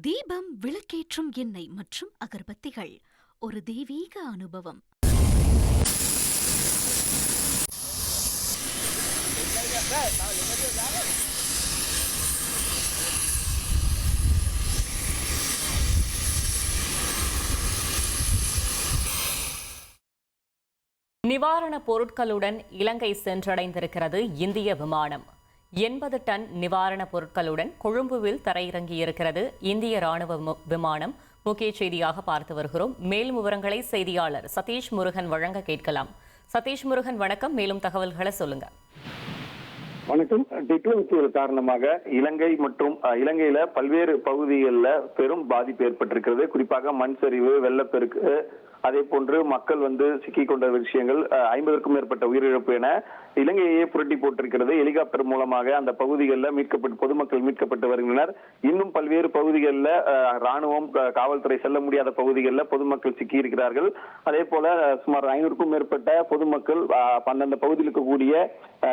தீபம் விளக்கேற்றும் எண்ணெய் மற்றும் அகர்பத்திகள். ஒரு தெய்வீக அனுபவம். நிவாரணப் பொருட்களுடன் இலங்கை சென்றடைந்திருக்கிறது இந்திய விமானம். எண்பது டன் நிவாரணப் பொருட்களுடன் கொழும்புவில் தரையிறங்கியிருக்கிறது. இந்திய ராணுவ விமானம். முக்கிய செய்தியாக பார்த்து வருகிறோம். மேலும் விவரங்களை செய்தியாளர் சதீஷ் முருகன் வழங்க கேட்கலாம். சதீஷ் முருகன் வணக்கம். மேலும் தகவல்களை சொல்லுங்க. வணக்கம். டிப்ளமசியல் காரணமாக இலங்கை மற்றும் இலங்கையில பல்வேறு பகுதிகளில் பெரும் பாதிப்பு ஏற்பட்டிருக்கிறது. குறிப்பாக மண் சரிவு வெள்ளப்பெருக்கு அதே போன்று மக்கள் வந்து சிக்கிக் கொண்ட விஷயங்கள் ஐம்பதுக்கும் ஐம்பதற்கும் மேற்பட்ட உயிரிழப்பு என இலங்கையே புரட்டி போட்டிருக்கிறது. ஹெலிகாப்டர் மூலமாக அந்த பகுதிகளில் மீட்கப்பட்டு பொதுமக்கள் மீட்கப்பட்டு வருகின்றனர். இன்னும் பல்வேறு பகுதிகளில் ராணுவம் காவல்துறை செல்ல முடியாத பகுதிகளில் பொதுமக்கள் சிக்கி இருக்கிறார்கள். அதே போல சுமார் ஐநூறுக்கும் மேற்பட்ட பொதுமக்கள் அந்தந்த பகுதியில் இருக்கக்கூடிய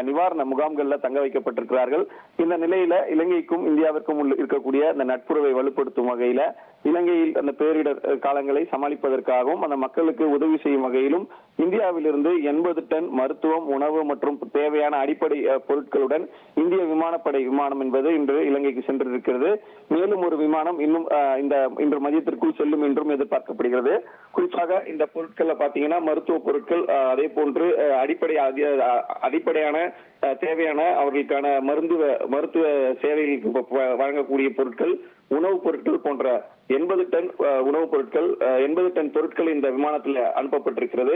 நிவாரண முகாம்களில் தங்க வைக்கப்பட்டிருக்கிறார்கள். இந்த நிலையில இலங்கைக்கும் இந்தியாவிற்கும் இருக்கக்கூடிய அந்த நட்புறவை வலுப்படுத்தும் வகையில இலங்கையில் அந்த பேரிடர் காலங்களை சமாளிப்பதற்காகவும் அந்த மக்களுக்கு உதவி செய்யும் வகையிலும் இந்தியாவிலிருந்து எண்பது டன் மருத்துவம் உணவு மற்றும் தேவையான அடிப்படை பொருட்களுடன் இந்திய விமானப்படை விமானம் என்பது இன்று இலங்கைக்கு சென்றிருக்கிறது. மேலும் ஒரு விமானம் இன்னும் இந்த இன்று மதியத்திற்குள் செல்லும் என்றும் எதிர்பார்க்கப்படுகிறது. குறிப்பாக இந்த பொருட்கள்ல பாத்தீங்கன்னா மருத்துவ பொருட்கள் அதே போன்று அடிப்படை அடிப்படையான தேவையான அவர்களுக்கான மருந்துவ மருத்துவ சேவைகளுக்கு வழங்கக்கூடிய பொருட்கள் உணவுப் பொருட்கள் போன்ற எண்பது டன் உணவுப் பொருட்கள் எண்பது டன் பொருட்கள் இந்த விமானத்தில் அனுப்பப்பட்டிருக்கிறது.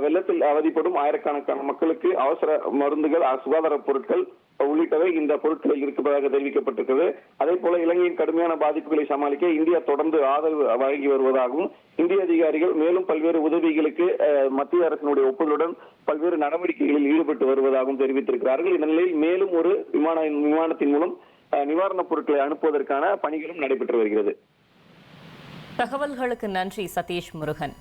வெள்ளத்தில் அவதிப்படும் ஆயிரக்கணக்கான மக்களுக்கு அவசர மருந்துகள் சுகாதார பொருட்கள் உள்ளிட்டவை இந்த பொருட்களில் இருப்பதாக தெரிவிக்கப்பட்டிருக்கிறது. அதே போல இலங்கையின் கடுமையான பாதிப்புகளை சமாளிக்க இந்தியா தொடர்ந்து ஆதரவு வழங்கி வருவதாகவும் இந்திய அதிகாரிகள் மேலும் பல்வேறு உதவிகளுக்கு மத்திய அரசினுடைய ஒப்புதலுடன் பல்வேறு நடவடிக்கைகளில் ஈடுபட்டு வருவதாகவும் தெரிவித்திருக்கிறார்கள். இந்த நிலையில் மேலும் ஒரு விமான விமானத்தின் மூலம் அஹ், நிவாரணப் பொருட்களை அனுப்புவதற்கான பணிகளும் நடைபெற்று வருகிறது. தகவல்களுக்கு நன்றி சதீஷ் முருகன்.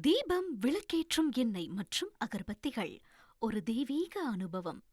தீபம் விளக்கேற்றும் எண்ணெய் மற்றும் அகர்பத்திகள். ஒரு தெய்வீக அனுபவம்.